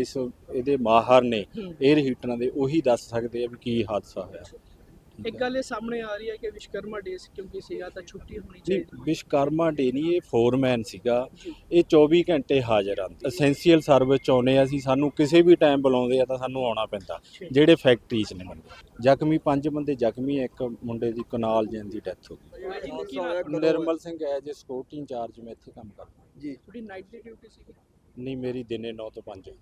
ਇਸ ਇਹਦੇ ਮਾਹਰ ਨੇ 에ਅਰ ਹੀਟਰਾਂ ਦੇ ਉਹੀ ਦੱਸ ਸਕਦੇ ਆ ਵੀ ਕੀ ਹਾਦਸਾ ਹੋਇਆ। ਇੱਕ ਗੱਲ ਇਹ ਸਾਹਮਣੇ ਆ ਰਹੀ ਹੈ ਕਿ ਵਿਸ਼ਕਰਮਾ ਡੇ ਕਿਉਂਕਿ ਸੀਗਾ ਤਾਂ ਛੁੱਟੀ ਹੋਣੀ ਜੀ ਚਾਹੀਦੀ। ਵਿਸ਼ਕਰਮਾ ਡੇ ਨਹੀਂ ਇਹ ਫੋਰਮੈਨ ਸੀਗਾ। ਇਹ 24 ਘੰਟੇ ਹਾਜ਼ਰ ਆ। ਐਸੈਂਸ਼ੀਅਲ ਸਰਵਿਸ ਚ ਆਉਨੇ ਆ ਅਸੀਂ ਸਾਨੂੰ ਕਿਸੇ ਵੀ ਟਾਈਮ ਬੁਲਾਉਂਦੇ ਆ ਤਾਂ ਸਾਨੂੰ ਆਉਣਾ ਪੈਂਦਾ। ਜਿਹੜੇ ਫੈਕਟਰੀ 'ਚ ਨੇ ਬੰਦੇ ਜ਼ਖਮੀ ਪੰਜ ਬੰਦੇ ਜ਼ਖਮੀ ਇੱਕ ਮੁੰਡੇ ਦੀ ਕਨਾਲ ਜੈਨ ਦੀ ਡੈਥ ਹੋ ਗਈ। ਨਿਰਮਲ ਸਿੰਘ ਹੈ ਜੇ ਸਕਿਉਰਟੀ ਇੰਚਾਰਜ ਮੈਂ ਇੱਥੇ ਕੰਮ ਕਰਦਾ। ਜੀ। ਤੁਹਾਡੀ ਨਾਈਟ ਦੀ ਡਿਊਟੀ ਸੀਗੀ? ਨਹੀਂ ਮੇਰੀ ਦਿਨੇ 9 ਤੋਂ 5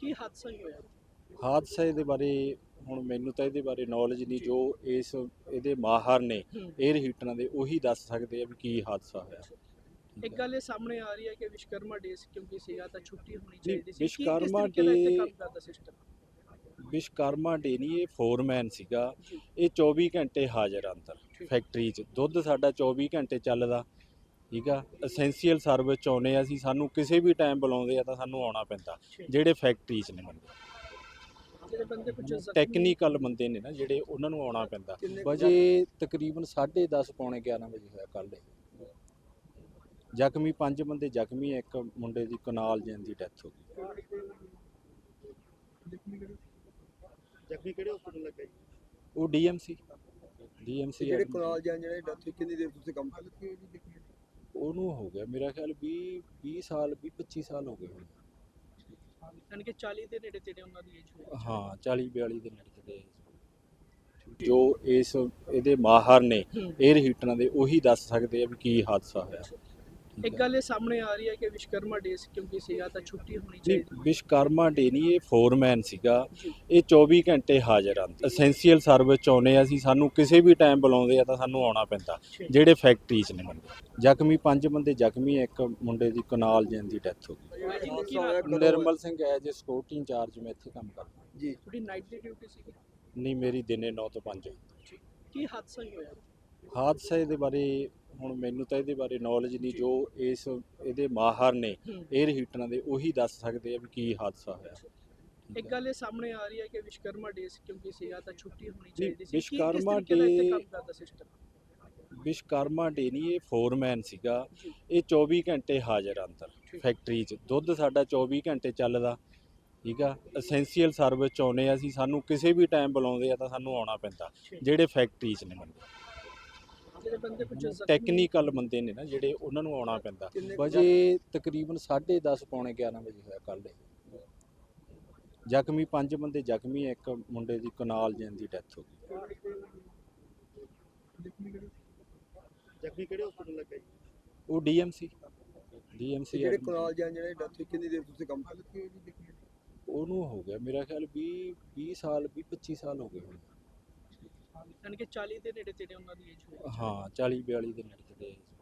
ਕੀ ਹਾਦਸਾ ਹੀ ਹੋਇਆ? ਹਾਦਸੇ ਦੇ ਬਾਰੇ ਹੁਣ ਮੈਨੂੰ ਤਾਂ ਇਹਦੇ ਬਾਰੇ ਨੌਲੇਜ ਨਹੀਂ ਜੋ ਇਸ ਇਹਦੇ ਮਾਹਰ ਨੇ। 에ਅਰ ਹੀਟਰਾਂ ਦੇ ਉਹੀ ਦੱਸ ਸਕਦੇ ਆ ਵੀ ਕੀ ਹਾਦਸਾ ਹੋਇਆ। ਇੱਕ ਗੱਲ ਇਹ ਸਾਹਮਣੇ ਆ ਰਹੀ ਹੈ ਕਿ ਵਿਸ਼ਕਰਮਾ ਡੇ ਕਿਉਂਕਿ ਸੀਗਾ ਤਾਂ ਛੁੱਟੀ ਹੋਣੀ ਚਾਹੀਦੀ ਸੀ। ਕਰਦਾ ਸਿਸਟਮ ਵਿਸ਼ਕਰਮਾ ਡੇ ਨਹੀਂ ਇਹ ਫੋਰਮੈਨ ਸੀਗਾ। ਇਹ 24 ਘੰਟੇ ਹਾਜ਼ਰ ਅੰਦਰ। ਫੈਕਟਰੀ 'ਚ। ਦੁੱਧ ਸਾਡਾ 24 ਘੰਟੇ ਚੱਲਦਾ। ਠੀਕ ਆ? ਐਸੈਂਸ਼ੀਅਲ ਸਰਵਿਸ ਚ ਆਉਨੇ ਆ ਅਸੀਂ ਸਾਨੂੰ ਕਿਸੇ ਵੀ ਟਾਈਮ ਬੁਲਾਉਂਦੇ ਆ ਤਾਂ ਸਾਨੂੰ ਆਉਣਾ ਪੈਂਦਾ। ਜਿਹੜੇ ਫੈਕਟਰੀ 'ਚ ਨੇ ਬੰਦੇ ਟੈਕਨੀਕਲ ਬੰਦੇ ਨੇ ਨਾ ਜਿਹੜੇ ਉਹਨਾਂ ਨੂੰ ਆਉਣਾ ਪੈਂਦਾ। ਵਜੇ ਤਕਰੀਬਨ 10:30 ਪੌਣੇ 11 ਵਜੇ ਹੋਇਆ ਕੱਲ ਜ਼ਖਮੀ ਪੰਜ ਬੰਦੇ ਜ਼ਖਮੀ ਇੱਕ ਮੁੰਡੇ ਦੀ ਕਨਾਲ ਜੈਨ ਦੀ ਡੈਥ ਹੋ ਗਈ। ਜ਼ਖਮੀ ਕਿਹੜੇ ਹਸਪੀਟਲ ਲੱਗਾ? ਜੀ ਉਹ ਡੀਐਮਸੀ ਡੀਐਮਸੀ ਜਿਹੜੇ ਕੁਨਾਲ ਜਾਂ ਜਿਹੜੇ ਡੈਥ ਕਿੰਨੀ ਦੇਰ ਤੁਸੀਂ ਕੰਮ ਕਰਦੇ? ਹੋ ਉਹਨੂੰ ਹੋ ਗਿਆ ਮੇਰਾ ਖਿਆਲ 20 20 ਸਾਲ 20 25 ਸਾਲ ਹੋ ਗਏ ਹੁਣ। ਯਾਨੀ ਕਿ 40 ਦੇ ਨੇੜੇ ਤੇੜੇ ਉਹਨਾਂ ਦੀ ਏਜ ਹੋਈ ਹਾਂ 40 42 ਦੇ ਨੇੜੇ ਤੇੜੇ। ਜੋ ਇਸ ਇਹਦੇ ਮਾਹਰ ਨੇ। 에ਅਰ ਹੀਟਰਾਂ ਦੇ ਉਹੀ ਦੱਸ ਸਕਦੇ ਆ ਵੀ ਕੀ ਹਾਦਸਾ ਹੋਇਆ। ਇੱਕ ਗੱਲ ਇਹ ਸਾਹਮਣੇ ਆ ਰਹੀ ਹੈ ਕਿ ਵਿਸ਼ਕਰਮਾ ਡੇ ਕਿਉਂਕਿ ਸੀਗਾ ਤਾਂ ਛੁੱਟੀ ਹੋਣੀ ਜੀ ਚਾਹੀਦੀ ਵਿਸ਼ਕਰਮਾ ਡੇ ਨਹੀਂ ਇਹ ਫੋਰਮੈਨ ਸੀਗਾ। ਇਹ 24 ਘੰਟੇ ਹਾਜ਼ਰ ਆ ਐਸੈਂਸ਼ੀਅਲ ਸਰਵਿਸ ਚ ਆਉਨੇ ਆ ਅਸੀਂ ਸਾਨੂੰ ਕਿਸੇ ਵੀ ਟਾਈਮ ਬੁਲਾਉਂਦੇ ਆ ਤਾਂ ਸਾਨੂੰ ਆਉਣਾ ਪੈਂਦਾ। ਜਿਹੜੇ ਫੈਕਟਰੀ 'ਚ ਨੇ ਬੰਦੇ। ਜ਼ਖਮੀ ਪੰਜ ਬੰਦੇ ਜ਼ਖਮੀ ਇੱਕ ਮੁੰਡੇ ਦੀ ਕਨਾਲ ਜੈਨ ਦੀ ਡੈਥ ਹੋ ਗਈ। ਨਿਰਮਲ ਸਿੰਘ ਹੈ ਜੇ ਸਕਿਉਰਟੀ ਇੰਚਾਰਜ ਮੈਂ ਇੱਥੇ ਕੰਮ ਕਰਦਾ। ਜੀ। ਤੁਹਾਡੀ ਨਾਈਟ ਦੀ ਡਿਊਟੀ ਸੀਗੀ? ਨਹੀਂ ਮੇਰੀ ਦਿਨੇ 9 ਤੋਂ 5 ਕੀ ਹਾਦਸਾ ਹੋਇਆ? ਹਾਦਸੇ ਦੇ ਬਾਰੇ ਹੁਣ ਮੈਨੂੰ ਤਾਂ ਇਹਦੇ ਬਾਰੇ ਨੌਲੇਜ ਨਹੀਂ ਜੋ ਇਸ ਇਹਦੇ ਮਾਹਰ ਨੇ। 에ਅਰ ਹੀਟਰਾਂ ਦੇ ਉਹੀ ਦੱਸ ਸਕਦੇ ਆ ਵੀ ਕੀ ਹਾਦਸਾ ਹੋਇਆ। ਇੱਕ ਗੱਲ ਇਹ ਸਾਹਮਣੇ ਆ ਰਹੀ ਹੈ ਕਿ ਵਿਸ਼ਕਰਮਾ ਡੇ ਕਿਉਂਕਿ ਸੀਗਾ ਤਾਂ ਛੁੱਟੀ ਹੋਣੀ ਚਾਹੀਦੀ ਸੀ। ਕਰਦਾ ਸਿਸਟਮ ਵਿਸ਼ਕਰਮਾ ਡੇ ਨਹੀਂ ਇਹ ਫੋਰਮੈਨ ਸੀਗਾ। ਇਹ 24 ਘੰਟੇ ਹਾਜ਼ਰ ਅੰਦਰ। ਫੈਕਟਰੀ 'ਚ। ਦੁੱਧ ਸਾਡਾ 24 ਘੰਟੇ ਚੱਲਦਾ ਠੀਕ ਆ? ਐਸੈਂਸ਼ੀਅਲ ਸਰਵਿਸ ਚ ਆਉਨੇ ਆ ਅਸੀਂ ਸਾਨੂੰ ਕਿਸੇ ਵੀ ਟਾਈਮ ਬੁਲਾਉਂਦੇ ਆ ਤਾਂ ਸਾਨੂੰ ਆਉਣਾ ਪੈਂਦਾ। ਜਿਹੜੇ ਫੈਕਟਰੀ 'ਚ ਨੇ ਬੰਦੇ। ਟੈਕਨੀਕਲ ਬੰਦੇ ਨੇ। ਨਾ ਜਿਹੜੇ ਉਹਨਾਂ ਨੂੰ ਆਉਣਾ ਪੈਂਦਾ। ਵਜੇ ਤਕਰੀਬਨ 10:30 ਪੌਣੇ 11 ਵਜੇ ਹੋਇਆ ਕੱਲ ਜ਼ਖਮੀ ਪੰਜ ਬੰਦੇ ਜ਼ਖਮੀ ਆ, ਇੱਕ ਮੁੰਡੇ ਦੀ ਕਨਾਲ ਜੈਨ ਦੀ ਡੈਥ ਹੋ ਗਈ। ਜ਼ਖਮੀ ਕਿਹੜੇ ਹਸਪੀਟਲ ਲੱਗਾ ਜੀ ਉਹ ਡੀਐਮਸੀ ਡੀਐਮਸੀ ਜਿਹੜੇ ਕੁਨਾਲ ਜਾਂ ਜਿਹੜੇ ਡੈਥ ਕਿੰਨੀ ਦੇਰ ਤੁਸੀਂ ਕੰਮ ਕਰਦੇ? ਹੋ ਉਹਨੂੰ ਹੋ ਗਿਆ ਮੇਰਾ ਖਿਆਲ 20 20 ਸਾਲ 20 25 ਸਾਲ ਹੋ ਗਏ ਹੁਣ। ਯਾਨੀ ਕਿ 40 ਦੇ ਨੇੜੇ ਤੇੜੇ ਉਹਨਾਂ ਦੀ ਏਜ ਹੋਈ ਹਾਂ 40 42 ਦੇ ਨੇੜੇ ਤੇੜੇ।